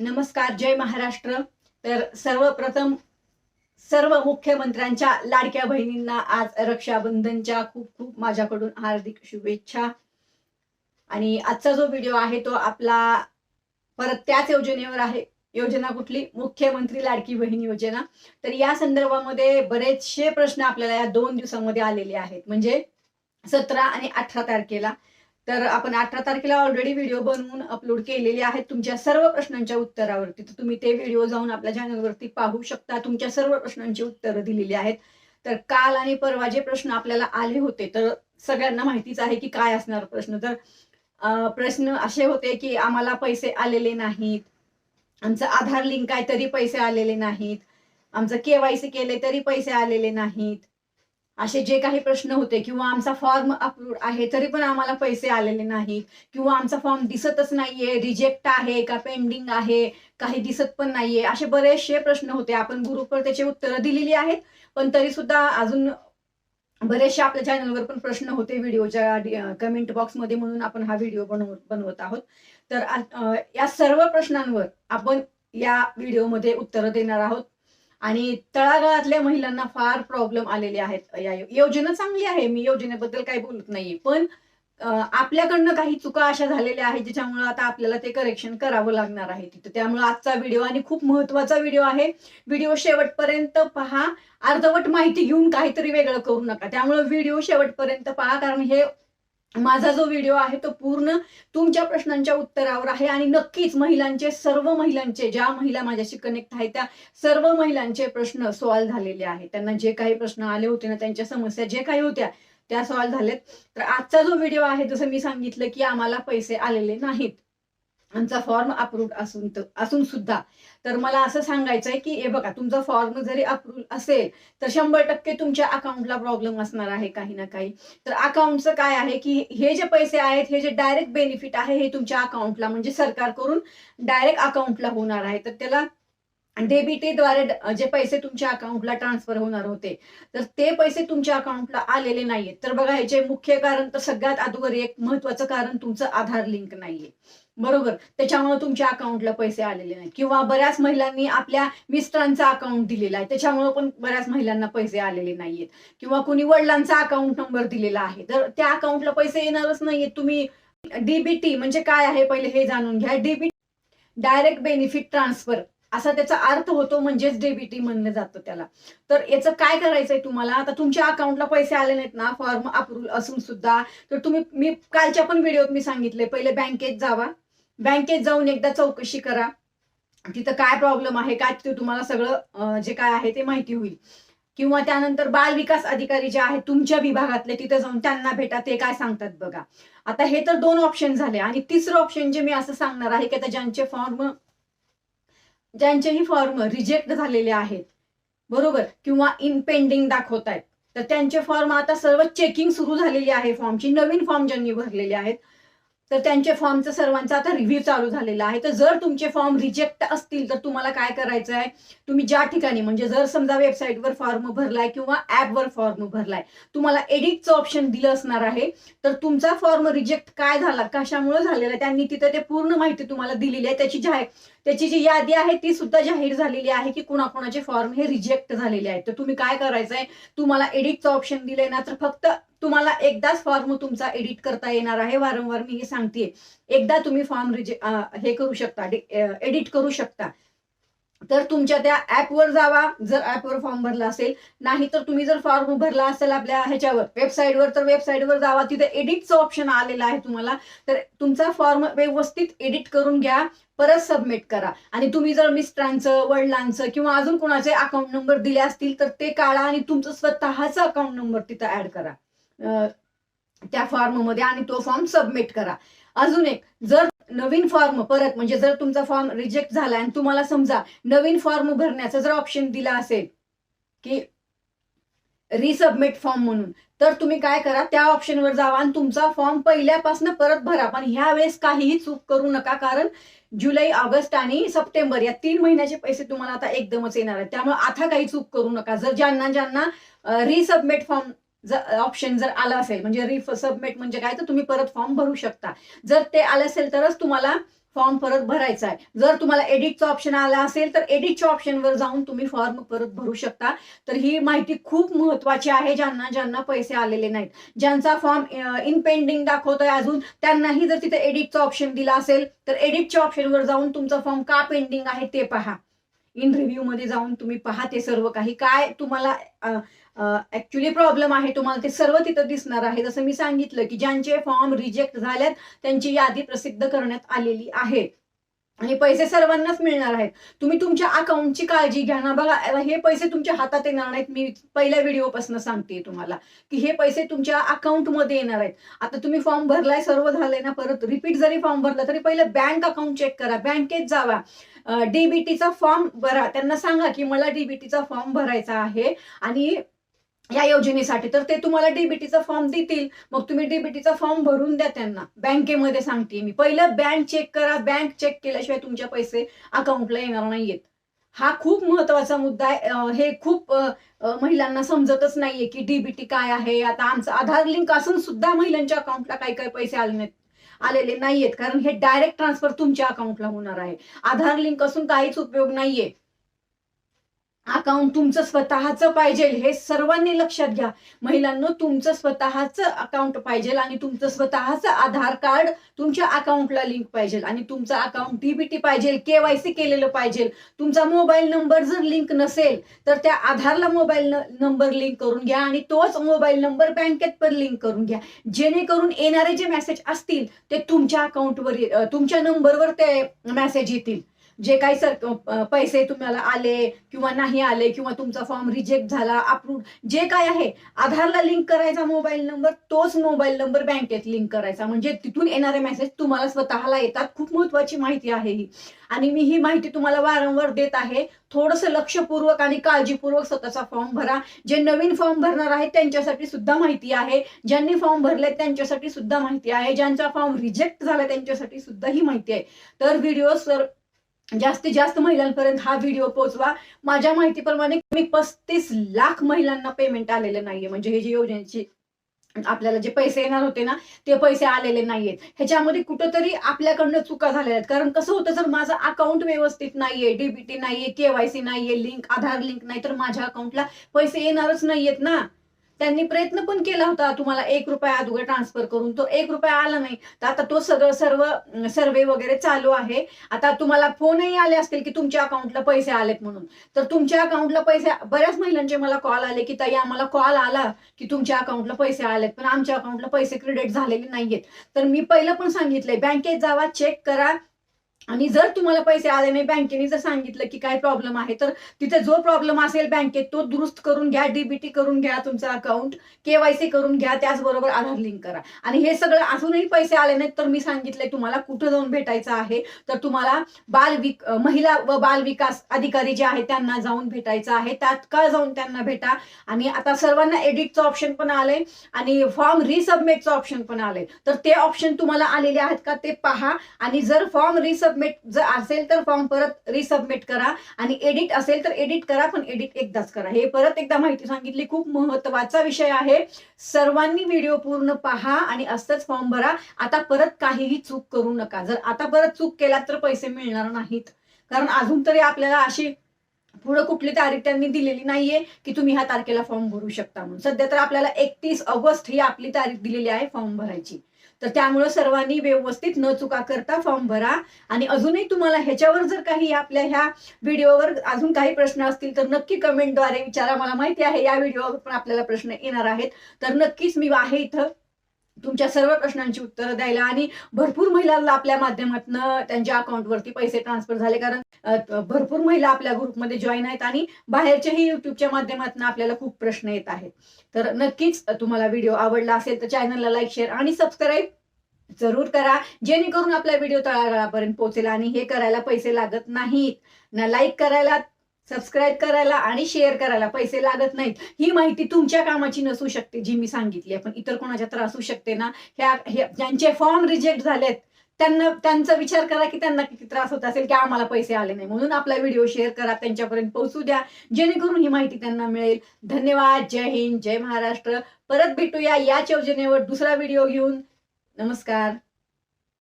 नमस्कार जय महाराष्ट्र. तर सर्वप्रथम सर्व मुख्यमंत्र्यांच्या लाडक्या बहिणींना आज रक्षाबंधनच्या खूप खूप माझ्याकडून हार्दिक शुभेच्छा. आणि आजचा जो व्हिडिओ आहे तो आपला परत त्याच योजनेवर आहे. योजना कुठली? मुख्यमंत्री लाडकी बहीण योजना. तर या संदर्भामध्ये बरेचसे प्रश्न आपल्याला या दोन दिवसामध्ये आलेले आहेत. म्हणजे सतरा आणि अठरा तारखेला. तर आपण अठरा तारखेला ऑलरेडी व्हिडिओ बनवून अपलोड केलेले आहेत तुमच्या सर्व प्रश्नांच्या उत्तरावरती. तर तुम्ही ते व्हिडिओ जाऊन आपल्या चॅनलवरती पाहू शकता. तुमच्या सर्व प्रश्नांची उत्तरं दिलेली आहेत. तर काल आणि परवा जे प्रश्न आपल्याला आले होते तर सगळ्यांना माहितीच आहे की काय असणार प्रश्न. तर प्रश्न असे होते की आम्हाला पैसे आलेले नाहीत. आमचं आधार लिंक आहे तरी पैसे आलेले नाहीत. आमचं केवायसी केले तरी पैसे आलेले नाहीत. असे जे काही प्रश्न होते किंवा आमचा फॉर्म अप्रूव्ड आहे तरी पण आम्हाला पैसे आलेले नाहीत. किंवा आमचा फॉर्म दिसतच नाहीये रिजेक्ट आहे का पेंडिंग आहे काही दिसत पण नाहीये. असे बरेचसे प्रश्न होते. आपण ग्रुपवर त्याची उत्तरं दिलेली आहेत पण तरी सुद्धा अजून बरेचसे आपल्या चॅनलवर पण प्रश्न होते व्हिडिओच्या कमेंट बॉक्समध्ये म्हणून आपण हा व्हिडिओ बनव बनवत आहोत. तर या सर्व प्रश्नांवर आपण या व्हिडिओमध्ये उत्तरं देणार आहोत. आणि तळागाळातल्या महिलांना फार प्रॉब्लेम आलेले आहेत. या योजना चांगली आहे. मी योजनेबद्दल काही बोलत नाहीये. पण आपल्याकडनं काही चुका अशा झालेल्या आहेत ज्याच्यामुळे आता आपल्याला ते करेक्शन करावं लागणार आहे तिथं. त्यामुळे आजचा व्हिडिओ आणि खूप महत्त्वाचा व्हिडिओ आहे. व्हिडिओ शेवटपर्यंत पहा. अर्धवट माहिती घेऊन काहीतरी वेगळं करू नका. त्यामुळे व्हिडिओ शेवटपर्यंत पहा. कारण हे माझा जो व्हिडिओ आहे तो पूर्ण तुमच्या प्रश्नांच्या उत्तरावर आहे आणि नक्कीच महिलांचे सर्व महिलांचे ज्या महिला माझ्याशी कनेक्ट आहेत त्या सर्व महिलांचे प्रश्न सॉल्व्ह झालेले आहेत. त्यांना जे काही प्रश्न आले होते ना त्यांच्या समस्या जे काही होत्या त्या सॉल्व्ह झालेत. तर आजचा जो व्हिडिओ आहे जसं मी सांगितलं की आम्हाला पैसे आलेले नाहीत. आमचा फॉर्म अप्रूव्ड असून असून सुद्धा. तर मला असं सांगायचं आहे की हे बघा तुमचा फॉर्म जरी अप्रूव्ह असेल तर शंभर टक्के तुमच्या अकाउंटला प्रॉब्लेम असणार आहे काही ना काही. तर अकाउंटचं काय आहे की हे जे पैसे आहेत हे जे डायरेक्ट बेनिफिट आहे हे तुमच्या अकाउंटला म्हणजे सरकारकडून डायरेक्ट अकाउंटला होणार आहे. तर त्याला डेबिटेद्वारे जे पैसे तुमच्या अकाउंटला ट्रान्सफर होणार होते तर ते पैसे तुमच्या अकाउंटला आलेले नाहीयेत. तर बघा याचे मुख्य कारण तर सगळ्यात अगोदर एक महत्वाचं कारण तुमचं आधार लिंक नाहीये. बरोबर. त्याच्यामुळे तुमच्या अकाउंटला पैसे आलेले नाहीत. किंवा बऱ्याच महिलांनी आपल्या मिस्टरांचा अकाउंट दिलेला आहे. त्याच्यामुळे पण बऱ्याच महिलांना पैसे आलेले नाहीयेत. किंवा कुणी वडिलांचा अकाउंट नंबर दिलेला आहे. तर त्या अकाउंटला पैसे येणारच नाहीयेत. तुम्ही डीबीटी म्हणजे काय आहे पहिले हे जाणून घ्या. डीबीटी डायरेक्ट बेनिफिट ट्रान्सफर असा त्याचा अर्थ होतो म्हणजेच डीबीटी म्हणलं जातं त्याला. तर याचं काय करायचंय तुम्हाला? आता तुमच्या अकाउंटला पैसे आले नाहीत ना? फॉर्म अप्रूव्ह असून सुद्धा. तर तुम्ही मी कालच्या पण व्हिडिओत मी सांगितले पहिले बँकेत जावा. बँकेत जाऊन एकदा चौकशी करा. तिथं काय प्रॉब्लेम आहे काय ते तुम्हाला सगळं जे काय आहे ते माहिती होईल. किंवा त्यानंतर बाल विकास अधिकारी जे आहेत तुमच्या विभागातले तिथे जाऊन त्यांना भेटा ते काय सांगतात बघा. आता हे तर दोन ऑप्शन झाले आणि तिसरं ऑप्शन जे मी असं सांगणार आहे की आता ज्यांचे फॉर्म ज्यांचेही फॉर्म रिजेक्ट झालेले आहेत बरोबर? किंवा इन पेंडिंग दाखवत आहेत. तर त्यांचे फॉर्म आता सर्व चेकिंग सुरू झालेली आहे फॉर्मची नवीन फॉर्म ज्यांनी भरलेले आहेत तर त्यांचे फॉर्मचं सर्वांचा आता रिव्ह्यू चालू झालेला आहे. तर जर तुमचे फॉर्म रिजेक्ट असतील तर तुम्हाला काय करायचं आहे? तुम्ही ज्या ठिकाणी म्हणजे जर समजा वेबसाईटवर फॉर्म भरलाय किंवा ऍपवर फॉर्म भरलाय तुम्हाला एडिटचं ऑप्शन दिलं असणार आहे. तर तुमचा फॉर्म रिजेक्ट काय झाला? कशामुळे झालेला आहे, त्यांनी तिथे ते पूर्ण माहिती तुम्हाला दिलेली आहे. त्याची जाहीर त्याची जी यादी आहे ती सुद्धा जाहीर झालेली आहे की कुणाकुणाचे फॉर्म हे रिजेक्ट झालेले आहेत. तर तुम्ही काय करायचं आहे तुम्हाला एडिटचं ऑप्शन दिलंय ना तर फक्त तुम्हाला एकदाच फॉर्म तुमचा एडिट करता येणार आहे. वारंवार मी हे सांगते एकदा तुम्ही फॉर्म हे करू शकता. एडिट करू शकता. तर तुमच्या त्या ऍपवर जावा. जर ऍपवर फॉर्म भरला असेल. नाही तर तुम्ही जर फॉर्म भरला असेल आपल्या ह्याच्यावर वेबसाईटवर तर वेबसाईटवर जावा. तिथे एडिटचं ऑप्शन आलेलं आहे तुम्हाला. तर तुमचा फॉर्म व्यवस्थित एडिट करून घ्या. परत सबमिट करा. आणि तुम्ही जर मिस्टरांचं वडिलांचं किंवा अजून कोणाचे अकाउंट नंबर दिले असतील तर ते काढा आणि तुमचं स्वतःचा अकाउंट नंबर तिथं ऍड करा. त्या फॉर्ममध्ये आणि तो फॉर्म सबमिट करा. अजून एक जर नवीन फॉर्म परत म्हणजे जर तुमचा फॉर्म रिजेक्ट झाला आणि तुम्हाला समजा नवीन फॉर्म भरण्याचा जर ऑप्शन दिला असेल की रिसबमिट फॉर्म म्हणून तर तुम्ही काय करा त्या ऑप्शनवर जावा आणि तुमचा फॉर्म पहिल्यापासून परत भरा. पण ह्या वेळेस काहीही चूक करू नका कारण जुलै ऑगस्ट आणि सप्टेंबर या तीन महिन्याचे पैसे तुम्हाला आता एकदमच येणार आहेत. त्यामुळे आता काही चूक करू नका. जर ज्यांना ज्यांना रिसबमिट फॉर्म जर ऑप्शन जर आला असेल म्हणजे रिफ सबमिट म्हणजे काय? तर तुम्ही परत फॉर्म भरू शकता. जर ते आलं असेल तरच तुम्हाला फॉर्म परत भरायचा आहे. जर तुम्हाला एडिटचा ऑप्शन आला असेल तर एडिटच्या ऑप्शनवर जाऊन तुम्ही फॉर्म परत भरू शकता. तर ही माहिती खूप महत्वाची आहे ज्यांना ज्यांना पैसे आलेले नाहीत. ज्यांचा फॉर्म इन पेंडिंग दाखवतोय अजून त्यांनाही जर तिथे एडिटचा ऑप्शन दिला असेल तर एडिटच्या ऑप्शनवर जाऊन तुमचा फॉर्म का पेंडिंग आहे ते पहा. इन रिव्ह्यू मध्ये जाऊन तुम्ही पहा ते सर्व काही. काय तुम्हाला ऍक्च्युली प्रॉब्लेम आहे तुम्हाला ते सर्व तिथं दिसणार आहे. जसं मी सांगितलं की ज्यांचे फॉर्म रिजेक्ट झाल्यात त्यांची यादी प्रसिद्ध करण्यात आलेली आहे. आणि पैसे सर्वांनाच मिळणार आहेत. तुम्ही तुमच्या अकाउंटची काळजी घ्या ना. बघा हे पैसे तुमच्या हातात येणार नाहीत. मी पहिल्या व्हिडिओपासून सांगते तुम्हाला की हे पैसे तुमच्या अकाउंटमध्ये येणार आहेत. आता तुम्ही फॉर्म भरलाय सर्व झालंय ना परत रिपीट जरी फॉर्म भरला तरी पहिलं बँक अकाउंट चेक करा. बँकेत जावा. डीबीटीचा फॉर्म भरा. त्यांना सांगा की मला डीबीटीचा फॉर्म भरायचा आहे आणि या योजनेसाठी. तर ते तुम्हाला डीबीटीचा फॉर्म देतील. मग तुम्ही डीबीटीचा फॉर्म भरून द्या त्यांना. बँकेमध्ये सांगते मी. पहिलं बँक चेक करा. बँक चेक केल्याशिवाय तुमच्या पैसे अकाउंटला येणार नाहीयेत. हा खूप महत्त्वाचा मुद्दा आहे. हे खूप महिलांना समजतच नाहीये की डीबीटी काय आहे. आता आमचं आधार लिंक असून सुद्धा महिलांच्या अकाउंटला काही काही पैसे आले नाहीत. आलेले नाहीयेत. कारण हे डायरेक्ट ट्रान्सफर तुमच्या अकाउंटला होणार आहे. आधार लिंक असून काहीच उपयोग नाहीये. अकाउंट तुमचं स्वतःचं पाहिजे हे सर्वांनी लक्षात घ्या. महिलांना तुमचं स्वतःचं अकाउंट पाहिजे आणि तुमचं स्वतःचं आधार कार्ड तुमच्या अकाउंटला लिंक पाहिजे आणि तुमचं अकाउंट डीबीटी पाहिजे केवायसी केलेलं पाहिजे. तुमचा मोबाईल नंबर जर लिंक नसेल तर त्या आधारला मोबाईल नंबर लिंक करून घ्या आणि तोच मोबाईल नंबर बँकेत पण लिंक करून घ्या. जेणेकरून येणारे जे मेसेज असतील ते तुमच्या अकाउंटवर तुमच्या नंबरवर ते मेसेज येतील. जे काही सर पैसे तुम्हाला आले किंवा नाही आले किंवा तुमचा फॉर्म रिजेक्ट झाला अप्रूव्ह जे काय आहे आधारला लिंक करायचा मोबाईल नंबर तोच मोबाईल नंबर बँकेत लिंक करायचा. म्हणजे तिथून येणारे मेसेज तुम्हाला स्वतःला येतात. खूप महत्वाची माहिती आहे ही. आणि मी ही माहिती तुम्हाला वारंवार देत आहे. थोडंसं लक्षपूर्वक आणि काळजीपूर्वक स्वतःचा फॉर्म भरा. जे नवीन फॉर्म भरणार आहेत त्यांच्यासाठी सुद्धा माहिती आहे. ज्यांनी फॉर्म भरले त्यांच्यासाठी सुद्धा माहिती आहे. ज्यांचा फॉर्म रिजेक्ट झाला त्यांच्यासाठी सुद्धा ही माहिती आहे. तर व्हिडिओ सर जास्तीत जास्त महिलांपर्यंत हा व्हिडिओ पोहोचवा. माझ्या माहितीप्रमाणे कमी पस्तीस लाख महिलांना पेमेंट आलेलं नाहीये. म्हणजे हे जे योजनेची आपल्याला जे पैसे येणार होते ना ते पैसे आलेले नाहीयेत. ह्याच्यामध्ये कुठंतरी आपल्याकडनं चुका झालेल्या आहेत. कारण कसं होतं जर माझं अकाउंट व्यवस्थित नाहीये डीबीटी नाहीये केवायसी नाहीये लिंक आधार लिंक नाही तर माझ्या अकाउंटला पैसे येणारच नाहीयेत ना. त्यांनी प्रयत्न पण केला होता तुम्हाला एक रुपया अगोदर ट्रान्सफर करून. तो एक रुपया आला नाही. तर आता तो सगळं सर्व सर्वे वगैरे चालू आहे. आता तुम्हाला फोनही आले असतील की तुमच्या अकाउंटला पैसे आलेत म्हणून. तर तुमच्या अकाउंटला पैसे बऱ्याच महिलांचे मला कॉल आले की ताई आम्हाला कॉल आला की तुमच्या अकाउंटला पैसे आलेत पण आमच्या अकाउंटला पैसे क्रेडिट झालेले नाहीयेत. तर मी पहिलं पण सांगितलंय बँकेत जावा चेक करा आणि जर तुम्हाला पैसे आले नाही बँकेने जर सांगितलं की काय प्रॉब्लेम आहे तर तिथे जो प्रॉब्लेम असेल बँकेत तो दुरुस्त करून घ्या डीबीटी करून घ्या तुमचा अकाउंट केवायसी करून घ्या त्याचबरोबर आधार लिंक करा. आणि हे सगळं अजूनही पैसे आले नाहीत तर मी सांगितलंय तुम्हाला कुठं जाऊन भेटायचं आहे तर तुम्हाला बाल विक महिला व बाल विकास अधिकारी जे आहेत त्यांना जाऊन भेटायचं आहे. तात्काळ जाऊन त्यांना भेटा. आणि आता सर्वांना एडिटचं ऑप्शन पण आलंय आणि फॉर्म रिसबमिटचं ऑप्शन पण आलंय. तर ते ऑप्शन तुम्हाला आलेले आहेत का ते पहा. आणि जर फॉर्म सबमिट जर असेल तर फॉर्म परत रिसबमिट करा. आणि एडिट असेल तर एडिट करा पण एडिट एकदाच करा. हे परत एकदा माहिती सांगितली खूप महत्त्वाचा विषय आहे. सर्वांनी व्हिडिओ पूर्ण पहा आणि असंच फॉर्म भरा. आता परत काहीही चूक करू नका. जर आता परत चूक केला तर पैसे मिळणार नाहीत. कारण अजून तरी आपल्याला अशी पुढे कुठली तारीख त्यांनी दिलेली नाहीये की तुम्ही ह्या तारखेला फॉर्म भरू शकता म्हणून. सध्या तर आपल्याला एकतीस ऑगस्ट ही आपली तारीख दिलेली आहे फॉर्म भरायची. तर त्यामुळे सर्वांनी व्यवस्थित न चुका करता फॉर्म भरा. आणि अजूनही तुम्हाला ह्याच्यावर जर काही आपल्या ह्या व्हिडिओवर अजून काही प्रश्न असतील तर नक्की कमेंटद्वारे विचारा. मला माहिती आहे या व्हिडिओवर पण आपल्याला प्रश्न येणार आहेत. तर नक्कीच मी आहे इथं. तुमच्या सर्व प्रश्नांची उत्तरं द्यायला आणि भरपूर महिलांना आपल्या माध्यमातून त्यांच्या अकाउंटवरती पैसे ट्रान्सफर झाले. कारण भरपूर महिला आपल्या ग्रुपमध्ये जॉईन आहेत आणि बाहेरच्याही युट्यूबच्या माध्यमातून आपल्याला खूप प्रश्न येत आहेत. तर नक्कीच तुम्हाला व्हिडिओ आवडला असेल तर चॅनलला लाईक शेअर आणि सबस्क्राईब जरूर करा. जेणेकरून आपला व्हिडिओ तळागाळापर्यंत पोहोचेल आणि हे करायला पैसे लागत नाहीत. ना लाईक करायला सबस्क्राईब करायला आणि शेअर करायला पैसे लागत नाहीत. ही माहिती तुमच्या कामाची नसू शकते जी मी सांगितली पण इतर कोणाच्या तर असू शकते ना. ह्या ज्यांचे फॉर्म रिजेक्ट झालेत त्यांना त्यांचा विचार करा की त्यांना किती त्रास होत असेल की आम्हाला पैसे आले नाही. म्हणून आपला व्हिडिओ शेअर करा त्यांच्यापर्यंत पोहोचू द्या. जेणेकरून ही माहिती त्यांना मिळेल. धन्यवाद. जय हिंद जय महाराष्ट्र. परत भेटूया याच योजनेवर दुसरा व्हिडिओ घेऊन. नमस्कार.